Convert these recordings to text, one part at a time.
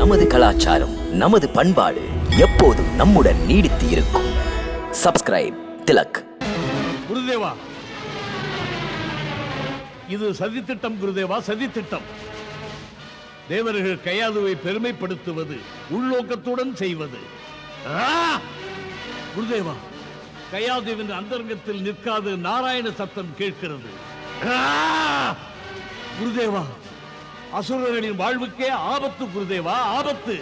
நமது கலாச்சாரம் நமது பண்பாடு எப்போதும் நம்முடன் நீடித்து இருக்கும். சப்ஸ்கிரைப் திலக். குருதேவா. இது சதித்திட்டம் குருதேவா சதித்திட்டம். தேவர்கள் கையாதுவை பெருமைப்படுத்துவது உள்நோக்கத்துடன் செய்வது. ஆ! குருதேவா கையாதுவின் அந்தரங்கத்தில் நிற்காது நாராயண சத்தம் கேட்கிறது. ஆ! குருதேவா. அசுரர்களின் வாழ்வுக்கே ஆபத்து குருதேவா ஆபத்து.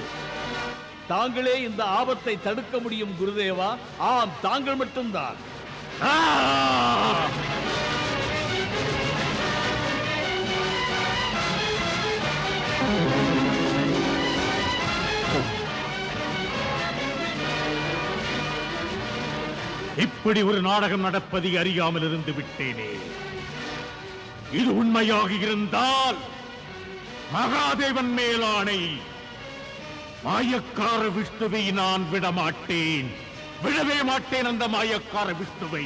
தாங்களே இந்த ஆபத்தை தடுக்க முடியும் குருதேவா. ஆம் தாங்கள் மட்டும்தான். இப்படி ஒரு நாடகம் நடப்பதை அறியாமல் இருந்து விட்டேனே. இது உண்மையாக இருந்தால் மகாதேவன் மேலானை மாயக்கார விஷ்ணுவை நான் விடமாட்டேன். விடவே மாட்டேன் அந்த மாயக்கார விஷ்ணுவை.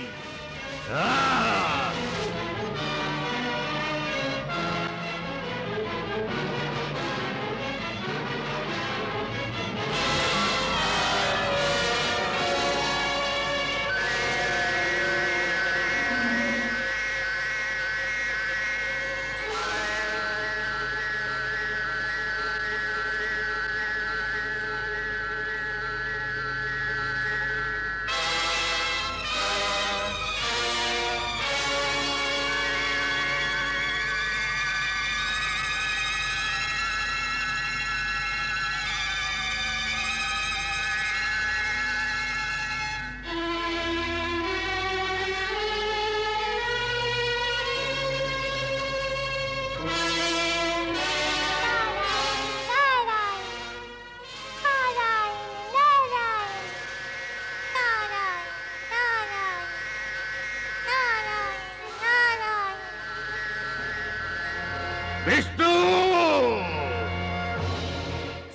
விஷ்ணு!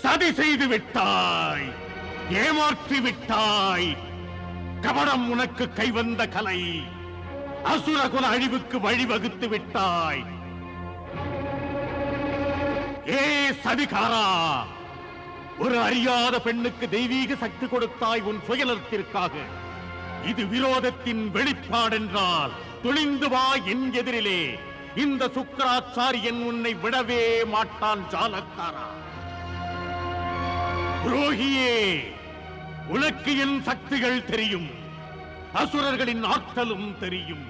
சதி செய்து விட்டாய்! ஏமாற்றி விட்டாய்! கபடம் உனக்கு கைவந்த கலை! அசுரகுல அழிவுக்கு வழிவகுத்து விட்டாய்! ஏ சதிகாரா! ஒரு அறியாத பெண்ணுக்கு தெய்வீக சக்தி கொடுத்தாய் உன் சுயநலத்திற்காக! இது விரோதத்தின் வெளிப்பாடென்றால் துணிந்து வா என் எதிரிலே! இந்த சுக்கராச்சாரியன் உன்னை விடவே மாட்டான் ஜாலக்காரா. துரோகியே உனக்கு என் சக்திகள் தெரியும். அசுரர்களின் ஆற்றலும் தெரியும்.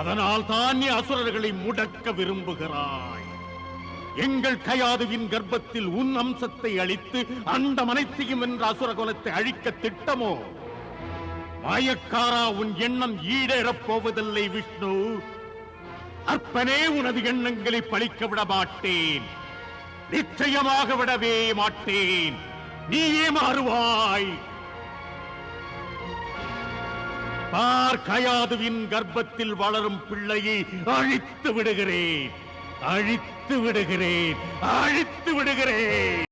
அதனால் தான் நீ அசுரர்களை முடக்க விரும்புகிறாய். எங்கள் கயாதுவின் கர்ப்பத்தில் உன் அம்சத்தை அழித்து அந்த மனைத்தையும் என்ற அசுரகுலத்தை அழிக்க திட்டமோ? மாயக்காரா உன் எண்ணம் ஈடேறப் போவதில்லை விஷ்ணு. அற்பனே உனது எண்ணங்களை பழிக்க விட மாட்டேன் நிச்சயமாக விடவே மாட்டேன். நீயே மாறுவாய். பார் கயாதுவின் கர்ப்பத்தில் வளரும் பிள்ளையை அழித்து விடுகிறேன். அழித்து விடுகிறேன். அழித்து விடுகிறேன்.